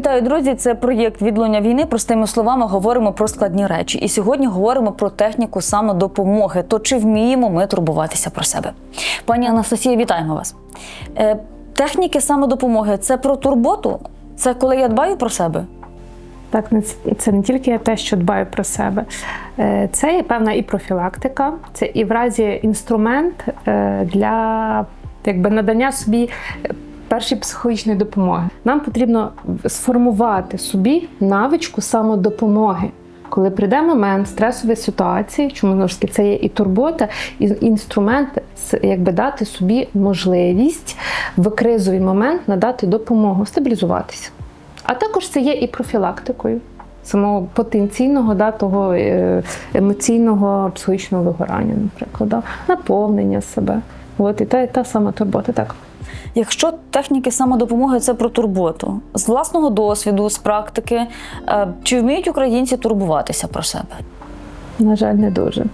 Вітаю, друзі! Це проєкт відлуння війни. Простими словами говоримо про складні речі. І сьогодні говоримо про техніку самодопомоги. То чи вміємо ми турбуватися про себе? Пані Анастасія, вітаємо вас. Е, техніки самодопомоги це про турботу? Це коли я дбаю про себе? Так, це не тільки те, що дбаю про себе, Е, це є певна і профілактика, це і в разі інструмент е, для якби, надання собі першої психологічної допомоги. Нам потрібно сформувати собі навичку самодопомоги. Коли прийде момент стресової ситуації, чому ж таки це є і турбота, і інструмент якби дати собі можливість в кризовий момент надати допомогу, стабілізуватися. А також це є і профілактикою самого потенційного да, того е, емоційного психологічного вигорання, наприклад, да, наповнення себе. От і та, та сама турбота. Так. Якщо техніки самодопомоги це про турботу, з власного досвіду, з практики, е, чи вміють українці турбуватися про себе? На жаль, не дуже.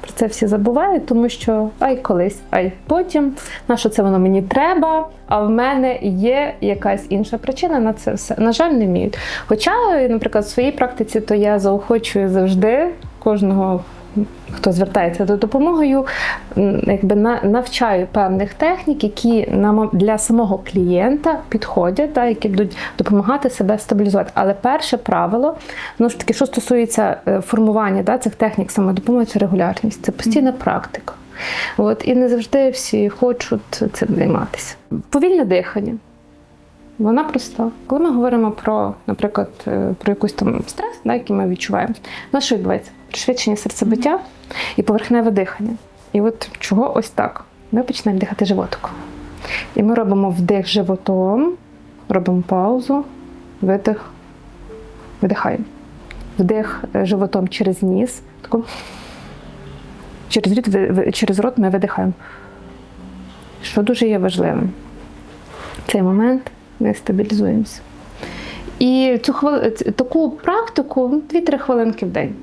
Про це всі забувають, тому що ай колись, ай потім, на що це воно мені треба, а в мене є якась інша причина на це все. На жаль, не вміють. Хоча, наприклад, в своїй практиці, то я заохочую завжди кожного. Хто звертається за допомогою, якби навчаю певних технік, які нам для самого клієнта підходять, та, які будуть допомагати себе стабілізувати. Але перше правило, ну ж таки, що стосується е, формування да, цих технік самодопомоги, це регулярність, це постійна практика. От, і не завжди всі хочуть цим займатися. Повільне дихання. Вона проста. Коли ми говоримо про, наприклад, е, про якийсь там стрес, да, який ми відчуваємо, у нас що відбувається? Пришвидшення серцебиття і поверхневе дихання. І от чого ось так? Ми починаємо дихати животиком. І ми робимо вдих животом, робимо паузу, видих, видихаємо. Вдих е, животом через ніс. Таку. Через рот, через рот ми видихаємо. Що дуже є важливим. Цей момент ми стабілізуємося. І цю хвили... таку практику 2-3 хвилинки в день.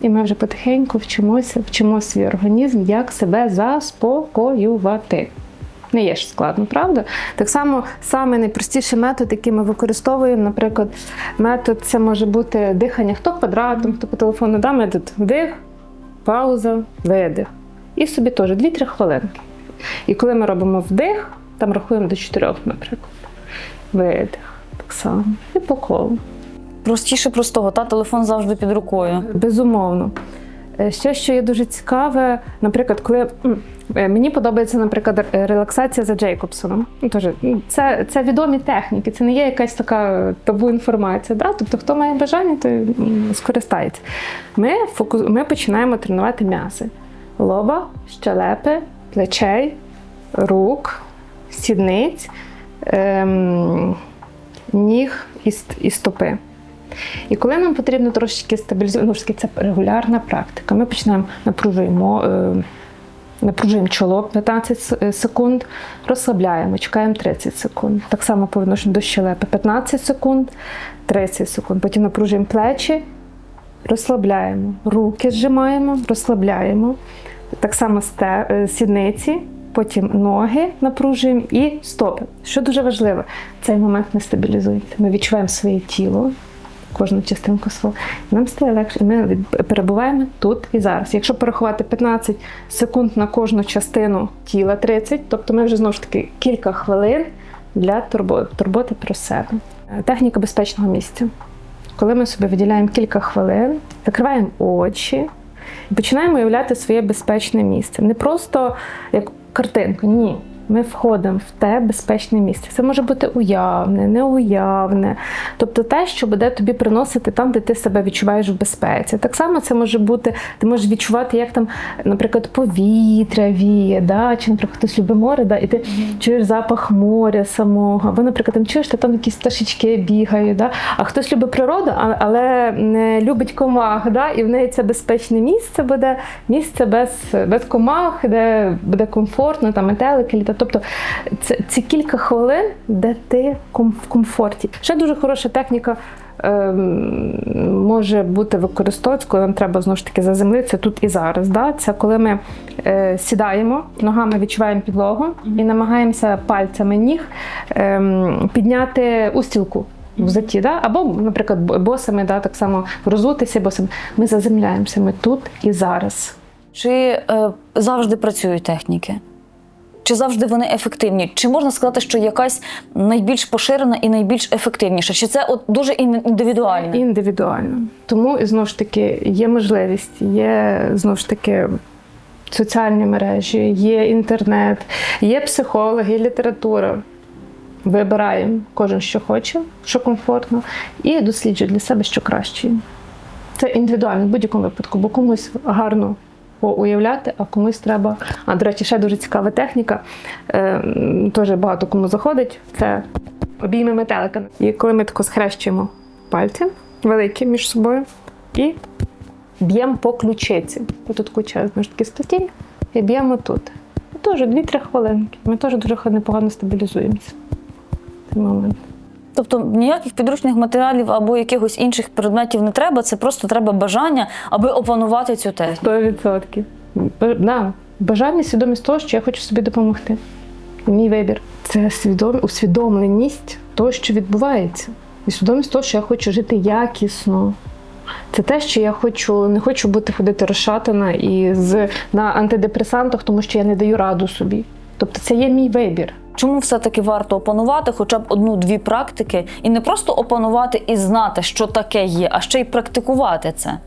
І ми вже потихеньку вчимося, вчимо свій організм, як себе заспокоювати. Не є ж складно, правда? Так само самий найпростіший метод, який ми використовуємо, наприклад, метод це може бути дихання хто квадратом, хто по телефону, да, метод вдих, пауза, видих. І собі теж 2-3 хвилинки. І коли ми робимо вдих, там рахуємо до 4, наприклад. Видих. Так само. І по колу. Простіше простого, та телефон завжди під рукою. Безумовно. Е, Ще, що є дуже цікаве, наприклад, коли е, мені подобається, наприклад, е, релаксація за Джейкобсоном. Ну, це, це відомі техніки, це не є якась така табу інформація. Да? Тобто, хто має бажання, то скористається. Ми, фокус, ми починаємо тренувати м'язи: лоба, щелепи, плечей, рук, сідниць, ем, ніг і, і стопи. І коли нам потрібно трошечки стабілізувати, ну це регулярна практика. Ми починаємо напружуємо, е, напружуємо чоло 15 е, секунд, розслабляємо, чекаємо 30 секунд. Так само по відношенню до щелепи 15 секунд, 30 секунд. Потім напружуємо плечі, розслабляємо, руки зжимаємо, розслабляємо. Так само е, сідниці, потім ноги напружуємо і стопи. Що дуже важливо, цей момент ми стабілізуємося. Ми відчуваємо своє тіло, кожну частинку свого. Нам стає легше, ми перебуваємо тут і зараз. Якщо порахувати 15 секунд на кожну частину тіла 30, тобто ми вже знову ж таки кілька хвилин для турбо- турботи про себе. Техніка безпечного місця. Коли ми собі виділяємо кілька хвилин, закриваємо очі і починаємо уявляти своє безпечне місце. Не просто як картинку, ні. Ми входимо в те безпечне місце. Це може бути уявне, неуявне, тобто те, що буде тобі приносити там, де ти себе відчуваєш в безпеці. Так само це може бути, ти можеш відчувати, як там, наприклад, повітря віє, да? чи, наприклад, хтось любить море, да? і ти чуєш запах моря самого, або, наприклад, там чуєш, що там якісь пташечки бігають, да? а хтось любить природу, але не любить комах, да? і в неї це безпечне місце буде, місце без, без комах, де буде комфортно, там метелики літа. Тобто це, ці кілька хвилин, де ти в комфорті. Ще дуже хороша техніка. ем, Може бути використовуватися, коли нам треба знову ж таки заземлитися тут і зараз. Да? Це коли ми е, сідаємо, ногами відчуваємо підлогу і намагаємося пальцями ніг ем, підняти устілку. в взутті, да? або, наприклад, босами, да, так само розутися босами. Ми заземляємося, ми тут і зараз. Чи е, завжди працюють техніки? Чи завжди вони ефективні? Чи можна сказати, що якась найбільш поширена і найбільш ефективніша? Чи це от дуже ін- індивідуально? Індивідуально. Тому знову ж таки є можливість, є знову ж таки соціальні мережі, є інтернет, є психологи, література. Вибираємо кожен, що хоче, що комфортно, і досліджує для себе, що краще. Це індивідуально в будь-якому випадку, бо комусь гарно уявляти, а комусь треба. А до речі, ще дуже цікава техніка. Е, теж багато кому заходить. Це обійми метелика. І коли ми тако схрещуємо пальці великі між собою і б'ємо по ключиці. Тут ключа знову ж таки статінь, і б'ємо тут. І теж 2-3 хвилинки. Ми теж дуже непогано стабілізуємося. Цей момент. Тобто ніяких підручних матеріалів або якихось інших предметів не треба, це просто треба бажання, аби опанувати цю техніку. 100%. Да. Бажання, свідомість того, що я хочу собі допомогти. Мій вибір. Це свідом... усвідомленість того, що відбувається. І свідомість того, що я хочу жити якісно. Це те, що я хочу, не хочу бути ходити розшатана і з, на антидепресантах, тому що я не даю раду собі. Тобто це є мій вибір. Чому все-таки варто опанувати хоча б одну-дві практики, і не просто опанувати і знати, що таке є, а ще й практикувати це?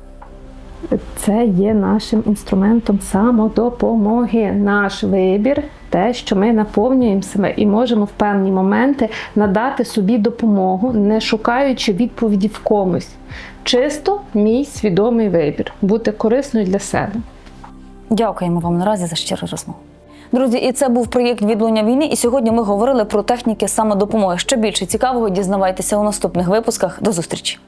Це є нашим інструментом самодопомоги, наш вибір, те, що ми наповнюємо себе і можемо в певні моменти надати собі допомогу, не шукаючи відповіді в комусь. Чисто мій свідомий вибір бути корисною для себе. Дякуємо вам наразі за щиру розмову. Друзі, і це був проєкт відлуння війни. І сьогодні ми говорили про техніки самодопомоги. Ще більше цікавого дізнавайтеся у наступних випусках. До зустрічі!